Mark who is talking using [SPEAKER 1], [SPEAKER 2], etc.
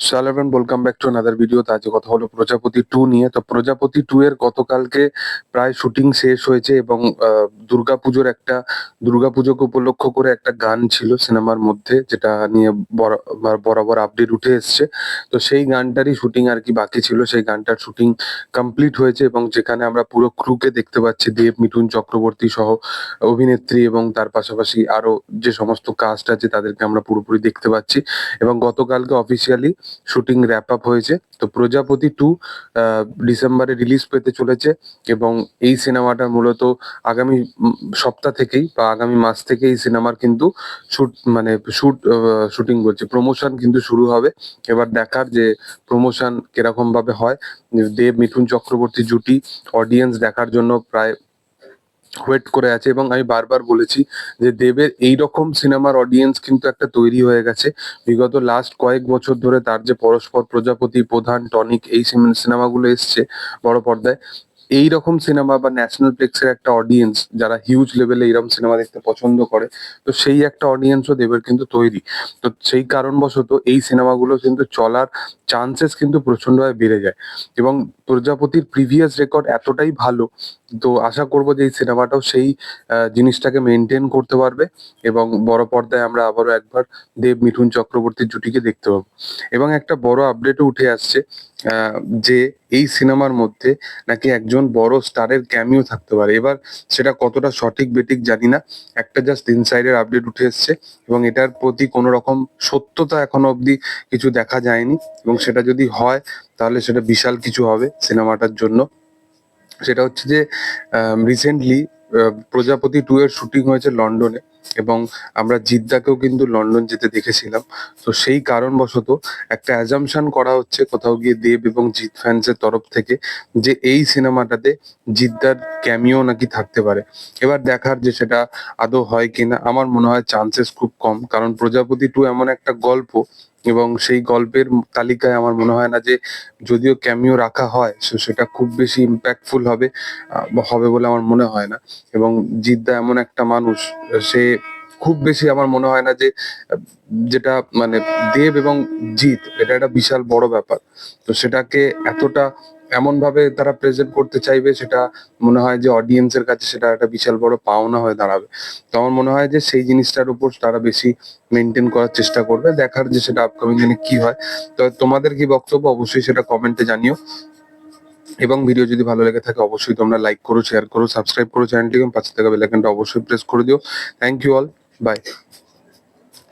[SPEAKER 1] সালামান welcome back to another video তো আজকে কথা হলো প্রজাপতি টু নিয়ে। তো প্রজাপতি টু এর গতকালকে প্রায় শুটিং শেষ হয়েছে এবং দুর্গাপুজোর একটা, দুর্গাপুজোকে উপলক্ষ করে একটা গান ছিল সিনেমার মধ্যে, যেটা নিয়ে বরা- বরাবর আপডেট উঠে এসছে। তো সেই গানটারই শুটিং আর কি বাকি ছিল। সেই গানটার শুটিং কমপ্লিট হয়েছে এবং যেখানে আমরা পুরো ক্রুকে দেখতে পাচ্ছি, দেব, মিঠুন চক্রবর্তী সহ অভিনেত্রী এবং তার পাশাপাশি আরও যে সমস্ত কাস্ট আছে, তাদেরকে আমরা পুরোপুরি দেখতে পাচ্ছি। এবং গতকালকে অফিসিয়ালি শুটিং র্যাপ আপ হয়েছে। তো প্রজাপতি টু ডিসেম্বরে রিলিজ পেতে চলেছে এবং এই সিনেমাটা মূলত আগামী সপ্তাহ থেকেই বা আগামী মাস থেকে এই সিনেমার কিন্তু শুট মানে শুট শুটিং বলছে প্রমোশন কিন্তু শুরু হবে। এবার দেখার যে প্রমোশন কীরকম ভাবে হয়। দেব মিঠুন চক্রবর্তী জুটি অডিয়েন্স দেখার জন্য প্রায় ওয়েট করে আছে এবং আমি বারবার বলেছি যে দেবের এই রকম সিনেমার অডিয়েন্স কিন্তু একটা তৈরি হয়ে গেছে। বিগত লাস্ট কয়েক বছর ধরে তার যে পরস্পর প্রজাপতি, প্রধান, টনিক এই সিনে- সিনেমাগুলো এসছে বড় পর্দায় এই রকম সিনেমা বা ন্যাশনাল প্লেক্সের একটা অডিয়েন্স যারা হিউজ লেভেলে এইরকম সিনেমা দেখতে পছন্দ করে, তো সেই একটা অডিয়েন্সও দেবের কিন্তু তৈরি। তো সেই কারণবশত এই সিনেমাগুলো কিন্তু চলার চান্সেস কিন্তু প্রচন্ডভাবে বেড়ে যায় এবং প্রজাপতির প্রিভিয়াস রেকর্ড এতটাই ভালো তো আশা করব যে এই সিনেমাটাও সেই জিনিসটাকে মেনটেন করতে পারবে এবং বড় পর্দায় আমরা আবারও একবার দেব মিঠুন চক্রবর্তীর জুটিকে দেখতে পাবো। এবং একটা বড় আপডেটও উঠে আসছে যে এই সিনেমার মধ্যে নাকি একজন বড় স্টারের ক্যামিও থাকতে পারে। এবার সেটা কতটা সঠিক বেটিক জানি না, একটা জাস্ট ইনসাইডের আপডেট উঠে এসছে এবং এটার প্রতি কোনো রকম সত্যতা এখনও অবধি কিছু দেখা যায়নি এবং সেটা যদি হয়, তাহলে সেটা বিশাল কিছু হবে সিনেমাটার জন্য। সেটা হচ্ছে যে রিসেন্টলি প্রজাপতি টু এর শুটিং হয়েছে লন্ডনে। এবং আমরা জিদ্দাকেও কিন্তু লন্ডন যেতে দেখেছিলাম। তো সেই কারণবশত একটা অ্যাজামশন করা হচ্ছে কোথাও গিয়ে দেব এবং জিৎ ফ্যান্সের তরফ থেকে যে এই সিনেমাটাতে জিদ্দার ক্যামিও নাকি থাকতে পারে। এবার দেখার যে সেটা আদৌ হয় কিনা, আমার মনে হয় চান্সেস খুব কম। কারণ প্রজাপতি টু এমন একটা গল্প এবং সেই গল্পের তালিকায় আমার মনে হয় না যে যদিও ক্যামিও রাখা হয়, সো সেটা খুব বেশি ইম্প্যাক্টফুল হবে হবে বলে আমার মনে হয় না। এবং জিদ্দা এমন একটা মানুষ, সে খুব বেশি আমার মনে হয় না যে, যেটা মানে দেব এবং জিৎ, এটা একটা বিশাল বড় ব্যাপার। তো সেটাকে এতটা এমন ভাবে তারা প্রেজেন্ট করতে চাইবে, সেটা মনে হয় যে অডিয়েন্সের কাছে সেটা একটা বিশাল বড় পাওনা হয়ে দাঁড়াবে। তো আমার মনে হয় যে সেই জিনিসটার উপর তারা বেশি মেনটেন করার চেষ্টা করবে, দেখার যে সেটা আপকামিং দিনে কি হয়। তো তোমাদের কি বক্তব্য, অবশ্যই সেটা কমেন্টে জানিও। এবং ভিডিও যদি ভালো লেগে থাকে, অবশ্যই তোমরা লাইক করো শেয়ার করো সাবস্ক্রাইব করো চ্যানেলটিকে পাশে থাকা বেল আইকনটা অবশ্যই প্রেস করে দিও। Thank you all Bye.